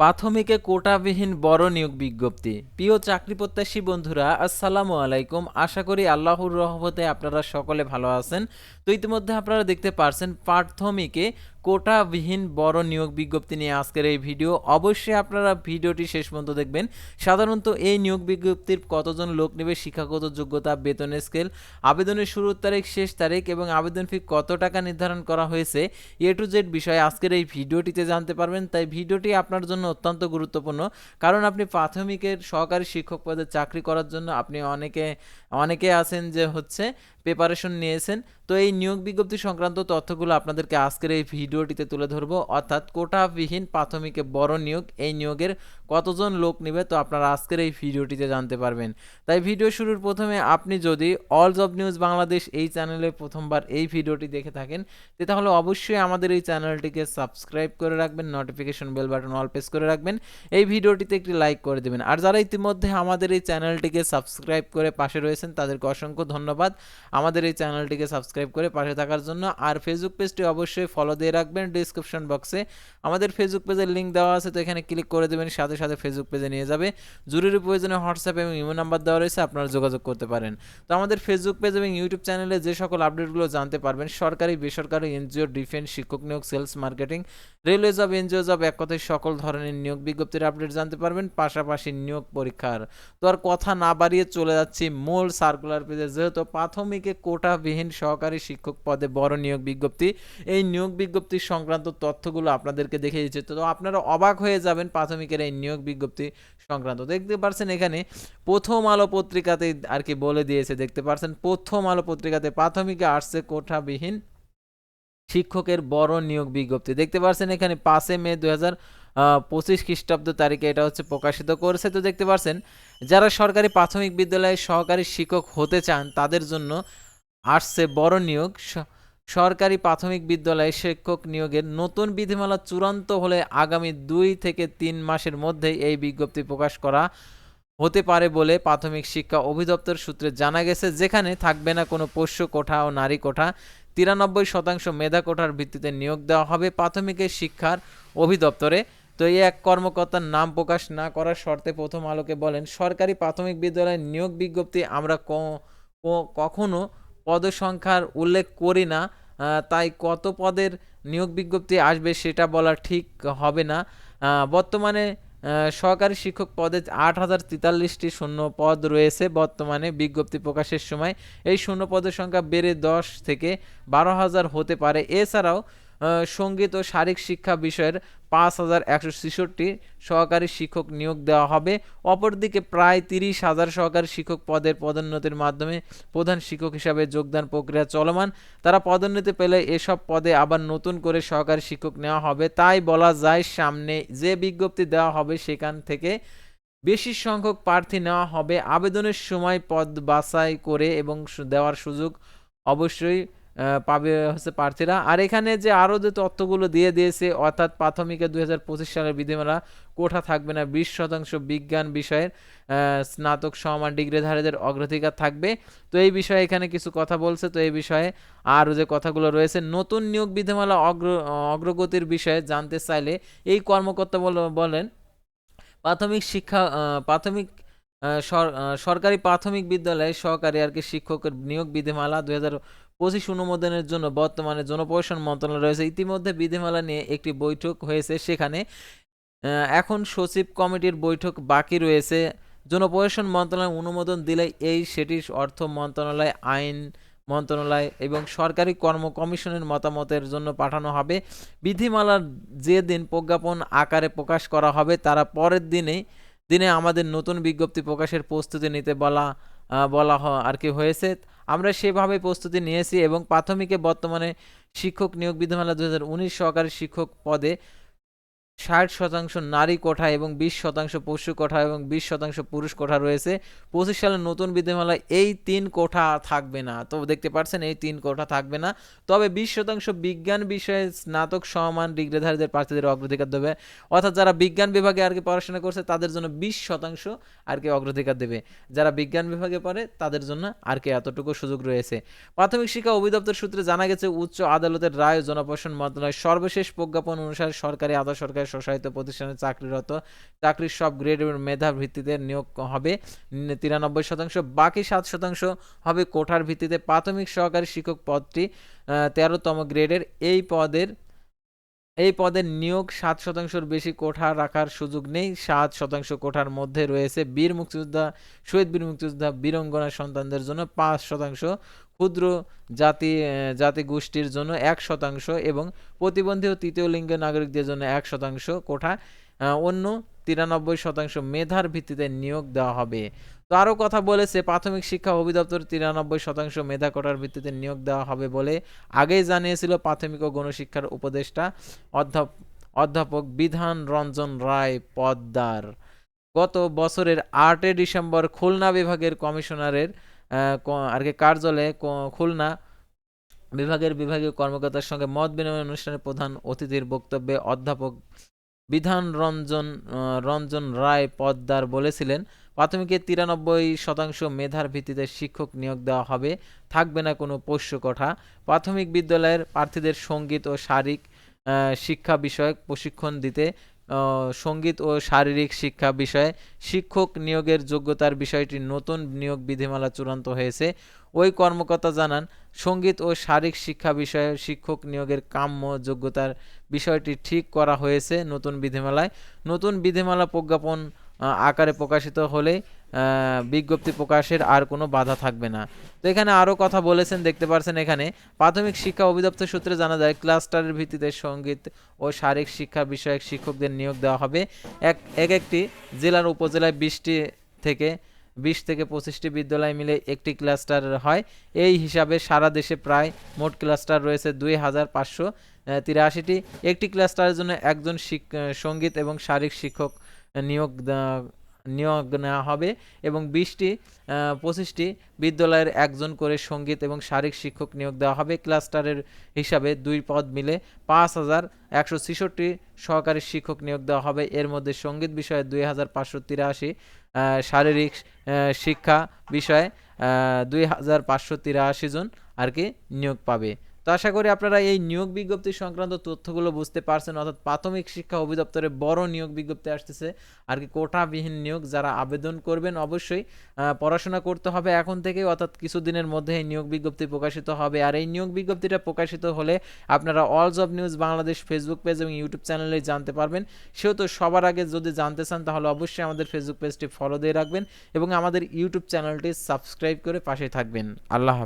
প্রাথমিকে কোটাবিহীন বড় নিয়োগ বিজ্ঞপ্তি। প্রিয় চাকরি প্রত্যাশী বন্ধুরা, আসসালামু আলাইকুম। আশা করি আল্লাহর রহমতে আপনারা সকলে ভালো আছেন। তো ইতিমধ্যে আপনারা দেখতে পারছেন, প্রাথমিকে কোটাবিহীন বড় নিয়োগ বিজ্ঞপ্তি নিয়ে আজকের এই ভিডিও। অবশ্যই আপনারা ভিডিওটি শেষ পর্যন্ত দেখবেন। সাধারণত এই নিয়োগ বিজ্ঞপ্তির কতজন লোক নেবে, শিক্ষাগত যোগ্যতা বেতনের স্কেল, আবেদনের শুরুর তারিখ, শেষ তারিখ এবং আবেদন ফি কত টাকা নির্ধারণ করা হয়েছে, এ টু জেড বিষয়ে আজকের এই ভিডিওটিতে জানতে পারবেন। তাই ভিডিওটি আপনার জন্য অত্যন্ত গুরুত্বপূর্ণ। কারণ আপনি প্রাথমিকের সহকারী শিক্ষক পদে চাকরি করার জন্য আপনি অনেকে অনেকে আছেন যে হচ্ছে প্রিপারেশন নিয়েছেন। তো এই নিয়োগ বিজ্ঞপ্তি সংক্রান্ত তথ্যগুলো আপনাদেরকে আজকের এই ভিডিওটিতে তুলে ধরবো। অর্থাৎ কোটাবিহীন প্রাথমিকে বড় নিয়োগ, এই নিয়োগের কতজন লোক নেবে তো আপনারা আজকের এই ভিডিওটিতে জানতে পারবেন। তাই ভিডিও শুরুর প্রথমে আপনি যদি অল জব নিউজ বাংলাদেশ এই চ্যানেলে প্রথমবার এই ভিডিওটি দেখে থাকেন তাহলে অবশ্যই আমাদের এই চ্যানেলটিকে সাবস্ক্রাইব করে রাখবেন, notification bell button all press করে রাখবেন, এই ভিডিওটিতে একটি লাইক করে দেবেন। আর যারা ইতিমধ্যে আমাদের এই চ্যানেলটিকে সাবস্ক্রাইব করে পাশে রয়েছেন, তাদেরকে অসংখ্য ধন্যবাদ। আমাদের এই চ্যানেলটিকে সাবস্ক্রাইব করে পাশে থাকার জন্য। আর ফেসবুক পেজটি অবশ্যই ফলো দিয়ে রাখবেন ডিসক্রিপশন বক্সে আমাদের ফেসবুক পেজের লিঙ্ক দেওয়া আছে, তো এখানে ক্লিক করে দেবেন, সাথে সাথে ফেসবুক পেজে নিয়ে যাবে। জরুরি প্রয়োজনে হোয়াটসঅ্যাপ এবং ইমো নাম্বার দেওয়া রয়েছে, আপনারা যোগাযোগ করতে পারেন। তো আমাদের ফেসবুক পেজ এবং ইউটিউব চ্যানেলে যে সকল আপডেটগুলো জানতে পারবেন, সরকারি, বেসরকারি এনজিও ডিফেন্স শিক্ষক নিয়োগ sales marketing railway job NGO job এক কথায় সকল ধরনের নিয়োগ বিজ্ঞপ্তির আপডেট জানতে পারবেন, পাশাপাশি নিয়োগ পরীক্ষার। তো আর কথা না বাড়িয়ে চলে যাচ্ছি মূল সার্কুলার পেজে যেহেতু প্রাথমিকে কোটাবিহীন সহকারী শিক্ষক পদে বড় নিয়োগ বিজ্ঞপ্তি। এই নিয়োগ বিজ্ঞপ্তি সংক্রান্ত তথ্যগুলো আপনাদেরকে দেখে দিচ্ছে। তো আপনারা অবাক হয়ে যাবেন প্রাথমিকের এই নিয়োগ বিজ্ঞপ্তি সংক্রান্ত। দেখতে পারছেন এখানে প্রথম আলো পত্রিকাতে আর কি বলে দিয়েছে। দেখতে পারছেন, প্রথম আলো পত্রিকাতে প্রাথমিকে আসছে কোঠাবিহীন শিক্ষকের বড় নিয়োগ বিজ্ঞপ্তি। দেখতে পারছেন এখানে পাঁচে মে দুই হাজার পঁচিশ খ্রিস্টাব্দ তারিখে এটা হচ্ছে প্রকাশিত করেছে। তো দেখতে পারছেন, যারা সরকারি প্রাথমিক বিদ্যালয়ে সহকারী শিক্ষক হতে চান, তাদের জন্য আসছে বড় নিয়োগ। সরকারি প্রাথমিক বিদ্যালয়ে শিক্ষক নিয়োগের নতুন বিধিমালা চূড়ান্ত হলে আগামী দুই থেকে তিন মাসের মধ্যেই এই বিজ্ঞপ্তি প্রকাশ করা হতে পারে বলে প্রাথমিক শিক্ষা অধিদপ্তর সূত্রে জানা গেছে, যেখানে থাকবে না কোনো পোষ্য কোঠা ও নারী কোঠা। তিরানব্বই শতাংশ মেধা কোঠার ভিত্তিতে নিয়োগ দেওয়া হবে প্রাথমিকের শিক্ষার অভিদপ্তরে তো এই এক কর্মকর্তার নাম প্রকাশ না করার শর্তে প্রথম আলোকে বলেন, সরকারি প্রাথমিক বিদ্যালয়ের নিয়োগ বিজ্ঞপ্তি আমরা কখনো পদসংখ্যার উল্লেখ করি না তাই কত পদের নিয়োগ বিজ্ঞপ্তি আসবে সেটা বলা ঠিক হবে না। বর্তমানে সহকারী শিক্ষক পদে আট হাজার তেতাল্লিশটি শূন্য পদ রয়েছে বর্তমানে বিজ্ঞপ্তি প্রকাশের সময়। এই শূন্য পদের সংখ্যা বেড়ে দশ থেকে বারো হাজার হতে পারে। এছাড়াও সংগীত ও শারীরিক শিক্ষা বিষয়ের পাঁচ হাজার একশো ছেষট্টি সহকারী শিক্ষক নিয়োগ দেওয়া হবে। অপরদিকে প্রায় তিরিশ হাজার সহকারী শিক্ষক পদের পদোন্নতির মাধ্যমে প্রধান শিক্ষক হিসাবে যোগদান প্রক্রিয়া চলমান। তারা পদোন্নতি পেলে এসব পদে আবার নতুন করে সহকারী শিক্ষক নেওয়া হবে। তাই বলা যায়, সামনে যে বিজ্ঞপ্তি দেওয়া হবে সেখান থেকে বেশি সংখ্যক প্রার্থী নেওয়া হবে। আবেদনের সময় পদ বাছাই করে এবং দেওয়ার সুযোগ অবশ্যই পাবে হচ্ছে প্রার্থীরা। আর এখানে যে আরও যে তথ্যগুলো দিয়ে দিয়েছে, অর্থাৎ প্রাথমিকে দুই হাজার পঁচিশ সালের বিধিমালা কোঠা থাকবে না, বিশ শতাংশ বিজ্ঞান বিষয়ের স্নাতক সমান ডিগ্রিধারীদের অগ্রাধিকার থাকবে। তো এই বিষয়ে এখানে কিছু কথা বলছে। তো এই বিষয়ে আরও যে কথাগুলো রয়েছে, নতুন নিয়োগ বিধিমালা অগ্র, অগ্রগতির বিষয়ে জানতে চাইলে এই কর্মকর্তা বল- বলেন, প্রাথমিক শিক্ষা প্রাথমিক সরকারি প্রাথমিক বিদ্যালয়ে সহকারী আর কি শিক্ষকের নিয়োগ বিধিমালা দুই হাজার পঁচিশ অনুমোদনের জন্য বর্তমানে জনপ্রশাসন মন্ত্রণালয় রয়েছে। ইতিমধ্যে বিধিমালা নিয়ে একটি বৈঠক হয়েছে সেখানে এখন সচিব কমিটির বৈঠক বাকি রয়েছে। জনপ্রশাসন মন্ত্রণালয় অনুমোদন দিলে এই সেটি অর্থ মন্ত্রণালয়, আইন মন্ত্রণালয় এবং সরকারি কর্ম কমিশনের মতামতের জন্য পাঠানো হবে। বিধিমালার যে দিন প্রজ্ঞাপন আকারে প্রকাশ করা হবে, তারা পরের দিনেই দিনে আমাদের নতুন বিজ্ঞপ্তি প্রকাশের প্রস্তুতি নিতে বলা বলা আর কি হয়েছে। আমরা সেভাবে প্রস্তুতি নিয়েছি এবং প্রাথমিকে বর্তমানে শিক্ষক নিয়োগ বিধিমালা দু হাজার উনিশ সহকারী শিক্ষক পদে ষাট শতাংশ নারী কোঠা এবং বিশ শতাংশ পশু কোঠা এবং বিশ শতাংশ পুরুষ কোঠা রয়েছে। পঁচিশ সালের নতুন বিধিমালায় এই তিন কোঠা থাকবে না। তো দেখতে পাচ্ছেন, এই তিন কোঠা থাকবে না। তবে বিশ শতাংশ বিজ্ঞান বিষয়ে স্নাতক সমান ডিগ্রিধারীদের প্রার্থীদের অগ্রাধিকার দেবে। অর্থাৎ যারা বিজ্ঞান বিভাগে আর কি পড়াশোনা করছে, তাদের জন্য বিশ শতাংশ আর কি অগ্রাধিকার দেবে। যারা বিজ্ঞান বিভাগে পড়ে, তাদের জন্য আর কি এতটুকু সুযোগ রয়েছে। প্রাথমিক শিক্ষা অধিদপ্তর সূত্রে জানা গেছে, উচ্চ আদালতের রায় জনপ্রশাসন মন্ত্রণালয় সর্বশেষ প্রজ্ঞাপন অনুসারে সরকারি আধা সরকারি স্বশায়িত প্রতিষ্ঠানে চাকরিরত, চাকরির সব গ্রেড এবং মেধার ভিত্তিতে নিয়োগ হবে। তিরানব্বই শতাংশ, বাকি সাত শতাংশ হবে কোঠার ভিত্তিতে। প্রাথমিক সহকারী শিক্ষক পদটি তেরোতম গ্রেডের এই পদের এই পদের নিয়োগ সাত শতাংশের বেশি কোঠা রাখার সুযোগ নেই। সাত শতাংশ কোঠার মধ্যে রয়েছে বীর মুক্তিযোদ্ধা, শহীদ বীর মুক্তিযোদ্ধা, বীরঙ্গনা সন্তানদের জন্য পাঁচ শতাংশ, ক্ষুদ্র জাতি জাতি গোষ্ঠীর জন্য এক শতাংশ এবং প্রতিবন্ধী ও তৃতীয় লিঙ্গের নাগরিকদের জন্য এক শতাংশ কোঠা। অন্য তিরানব্বই শতাংশ মেধার ভিত্তিতে নিয়োগ দেওয়া হবে। তো আরও কথা বলেছে, প্রাথমিক শিক্ষা অধিদপ্তর তিরানব্বই শতাংশ মেধা কোটার ভিত্তিতে নিয়োগ দেওয়া হবে বলে আগেই জানিয়েছিল প্রাথমিক ও গণশিক্ষার উপদেষ্টা অধ্যাপ, অধ্যাপক বিধান রঞ্জন রায় পদ্মার। গত বছরের আটই ডিসেম্বর খুলনা বিভাগের কমিশনারের আর কি কার্যালয়ে খুলনা বিভাগের বিভাগীয় কর্মকর্তার সঙ্গে মত বিনিময় অনুষ্ঠানে প্রধান অতিথির বক্তব্যে অধ্যাপক বিধান রঞ্জন রঞ্জন রায় পদ্মার বলেছিলেন, প্রাথমিকের তিরানব্বই শতাংশ মেধার ভিত্তিতে শিক্ষক নিয়োগ দেওয়া হবে, থাকবে না কোনো পোষ্য কোঠা। প্রাথমিক বিদ্যালয়ের প্রার্থীদের সংগীত ও শারীরিক শিক্ষা বিষয়ক প্রশিক্ষণ দিতে সংগীত ও শারীরিক শিক্ষা বিষয়ে শিক্ষক নিয়োগের যোগ্যতার বিষয়টি নতুন নিয়োগ বিধিমালা চূড়ান্ত হয়েছে। ওই কর্মকর্তা জানান সংগীত ও শারীরিক শিক্ষা বিষয়ে শিক্ষক নিয়োগের কাম্য যোগ্যতার বিষয়টি ঠিক করা হয়েছে নতুন বিধিমালায়। নতুন বিধিমালা প্রজ্ঞাপন আকারে প্রকাশিত হলে বিজ্ঞপ্তি প্রকাশের আর কোনো বাধা থাকবে না। তো এখানে আরও কথা বলেছেন, দেখতে পারছেন এখানে, প্রাথমিক শিক্ষা অধিদপ্তর সূত্রে জানা যায়, ক্লাস্টারের ভিত্তিতে সংগীত ও শারীরিক শিক্ষা বিষয়ক শিক্ষকদের নিয়োগ দেওয়া হবে। এক এক একটি জেলার উপজেলায় বিশটি থেকে বিশ থেকে পঁচিশটি বিদ্যালয় মিলে একটি ক্লাস্টার হয়। এই হিসাবে সারা দেশে প্রায় মোট ক্লাস্টার রয়েছে দুই হাজার পাঁচশো তিরাশিটি। একটি ক্লাস্টারের জন্য একজন সংগীত এবং শারীরিক শিক্ষক নিয়োগ নিয়োগ নেওয়া হবে এবং বিশটি পঁচিশটি বিদ্যালয়ের একজন করে সংগীত এবং শারীরিক শিক্ষক নিয়োগ দেওয়া হবে। ক্লাস্টারের হিসাবে দুই পদ মিলে পাঁচ হাজার একশো ছেষট্টি সহকারী শিক্ষক নিয়োগ দেওয়া হবে। এর মধ্যে সংগীত বিষয়ে দুই হাজার পাঁচশো তিরাশি শারীরিক শিক্ষা বিষয়ে দুই হাজার পাঁচশো তিরাশি জন আর কি নিয়োগ পাবে। তো আশা করি আপনারা এই নিয়োগ বিজ্ঞপ্তি সংক্রান্ত তথ্যগুলো বুঝতে পারছেন, অর্থাৎ প্রাথমিক শিক্ষা অধিদপ্তরে বড় নিয়োগ বিজ্ঞপ্তি আসতেছে, আর কি কোটাবিহীন নিয়োগ যারা আবেদন করবেন অবশ্যই পড়াশোনা করতে হবে এখন থেকে অর্থাৎ কিছুদিনের মধ্যে এই নিয়োগ বিজ্ঞপ্তি প্রকাশিত হবে। আর এই নিয়োগ বিজ্ঞপ্তিটা প্রকাশিত হলে আপনারা all job news Bangladesh Facebook page এবং ইউটিউব চ্যানেলে জানতে পারবেন। সেহেতু সবার আগে যদি জানতে চান, তাহলে অবশ্যই আমাদের ফেসবুক পেজটি ফলো দিয়ে রাখবেন এবং আমাদের ইউটিউব চ্যানেলটি সাবস্ক্রাইব করে পাশে থাকবেন। আল্লাহ